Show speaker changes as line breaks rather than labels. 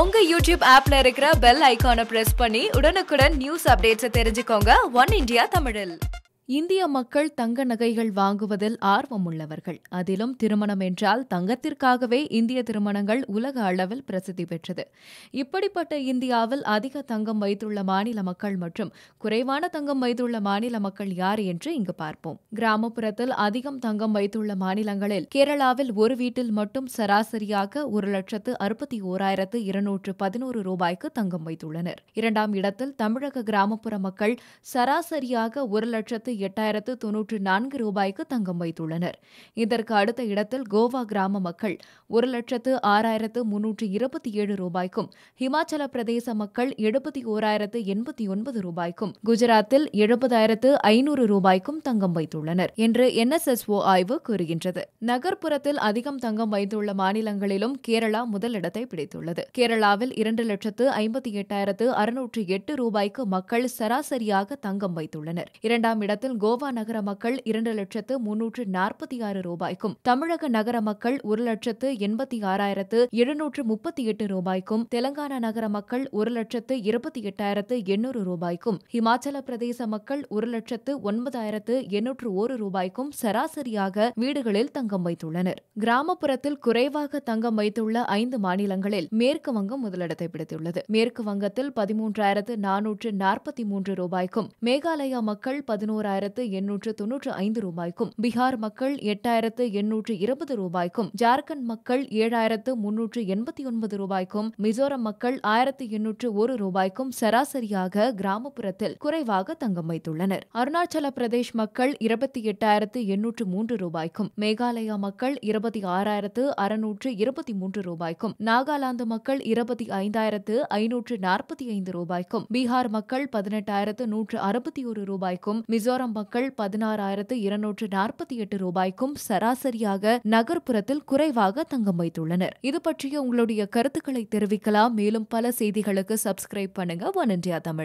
உங்க யூடியூப் ஆப்ல இருக்கிற பெல் ஐக்கானை பிரஸ் பண்ணி உடனுக்குடன் நியூஸ் அப்டேட்ஸை தெரிஞ்சுக்கோங்க. ஒன் இந்தியா தமிழில்
இந்திய மக்கள் தங்க நகைகள் வாங்குவதில் ஆர்வம் உள்ளவர்கள் அதிலும் திருமணம் என்றால் தங்கத்திற்காகவே இந்திய திருமணங்கள் உலக அளவில் பிரசித்தி பெற்றது. இப்படிப்பட்ட இந்தியாவில் அதிக தங்கம் வைத்துள்ள மாநில மக்கள் மற்றும் குறைவான தங்கம் வைத்துள்ள மாநில மக்கள் யார் என்று இங்கு பார்ப்போம். கிராமப்புறத்தில் அதிகம் தங்கம் வைத்துள்ள மாநிலங்களில் கேரளாவில் ஒரு வீட்டில் மட்டும் சராசரியாக ஒரு லட்சத்து அறுபத்தி ஓராயிரத்து இருநூற்று பதினோரு ரூபாய்க்கு தங்கம் வைத்துள்ளனர். இரண்டாம் இடத்தில் தமிழக கிராமப்புற மக்கள் சராசரியாக ஒரு லட்சத்து எட்டாயிரத்து தொன்னூற்று நான்கு ரூபாய்க்கு தங்கம் வைத்துள்ளனர். இதற்கு அடுத்த இடத்தில் கோவா கிராம மக்கள் ஒரு லட்சத்து ஆறாயிரத்து முன்னூற்று இருபத்தி ஏழு ரூபாய்க்கும் ஹிமாச்சல பிரதேச மக்கள் எழுபத்தி ஓராயிரத்து எண்பத்தி ஒன்பது ரூபாய்க்கும் குஜராத்தில் எழுபதாயிரத்து ஐநூறு ரூபாய்க்கும் தங்கம் வைத்துள்ளனர் என்று என்எஸ்எஸ்ஓ ஆய்வு கூறுகின்றது. நகர்ப்புறத்தில் அதிகம் தங்கம் வைத்துள்ள மாநிலங்களிலும் கேரளா முதலிடத்தை பிடித்துள்ளது. கேரளாவில் இரண்டு லட்சத்து ஐம்பத்தி எட்டாயிரத்து அறுநூற்று எட்டு ரூபாய்க்கு மக்கள் சராசரியாக தங்கம் வைத்துள்ளனர். இரண்டாம் இடத்தில் கோவா நகர மக்கள் இரண்டு லட்சத்து முன்னூற்று நாற்பத்தி ஆறு ரூபாய்க்கும் தமிழக நகர மக்கள் ஒரு லட்சத்து எண்பத்தி ஆறாயிரத்து எழுநூற்று முப்பத்தி எட்டு ரூபாய்க்கும் தெலங்கானா நகர மக்கள் ஒரு லட்சத்து இருபத்தி எட்டாயிரத்து எண்ணூறு ரூபாய்க்கும் ஹிமாச்சல பிரதேச மக்கள் ஒரு லட்சத்து ஒன்பதாயிரத்து எண்ணூற்று ஒரு ரூபாய்க்கும் சராசரியாக வீடுகளில் தங்கம் வைத்துள்ளனர். கிராமப்புறத்தில் குறைவாக தங்கம் வைத்துள்ள ஐந்து மாநிலங்களில் மேற்கு வங்கம் முதலிடத்தை பிடித்துள்ளது. மேற்கு வங்கத்தில் பதிமூன்றாயிரத்து நானூற்று நாற்பத்தி மூன்று ரூபாய்க்கும் மேகாலயா மக்கள் பதினோராயிரத்து எண்ணூற்று தொன்னூற்று ஐந்து ரூபாய்க்கும் பீகார் மக்கள் எட்டாயிரத்து எண்ணூற்று இருபது ரூபாய்க்கும் ஜார்க்கண்ட் மக்கள் ஏழாயிரத்து முன்னூற்று எண்பத்தி ஒன்பது ரூபாய்க்கும் மிசோரம் மக்கள் ஆயிரத்து எண்ணூற்று ஒரு ரூபாய்க்கும் சராசரியாக கிராமப்புறத்தில் குறைவாக தங்கம் வைத்துள்ளனர். அருணாச்சல பிரதேஷ் மக்கள் இருபத்தி எட்டாயிரத்து எண்ணூற்று மூன்று ரூபாய்க்கும் மேகாலயா மக்கள் இருபத்தி ஆறாயிரத்து அறுநூற்று இருபத்தி மூன்று ரூபாய்க்கும் நாகாலாந்து மக்கள் இருபத்தி ஐந்தாயிரத்து ஐநூற்று நாற்பத்தி ஐந்து ரூபாய்க்கும் பீகார் மக்கள் பதினெட்டாயிரத்து நூற்று அறுபத்தி ஒரு ரூபாய்க்கும் மிசோரம் மக்கள் பதினாறாயிரத்து இருநூற்று நாற்பத்தி எட்டு ரூபாய்க்கும் சராசரியாக நகர்ப்புறத்தில் குறைவாக தங்கம் வைத்துள்ளனர். இது பற்றிய உங்களுடைய கருத்துக்களை தெரிவிக்கலாம். மேலும் பல செய்திகளுக்கு சப்ஸ்கிரைப் பண்ணுங்க. One India Tamil.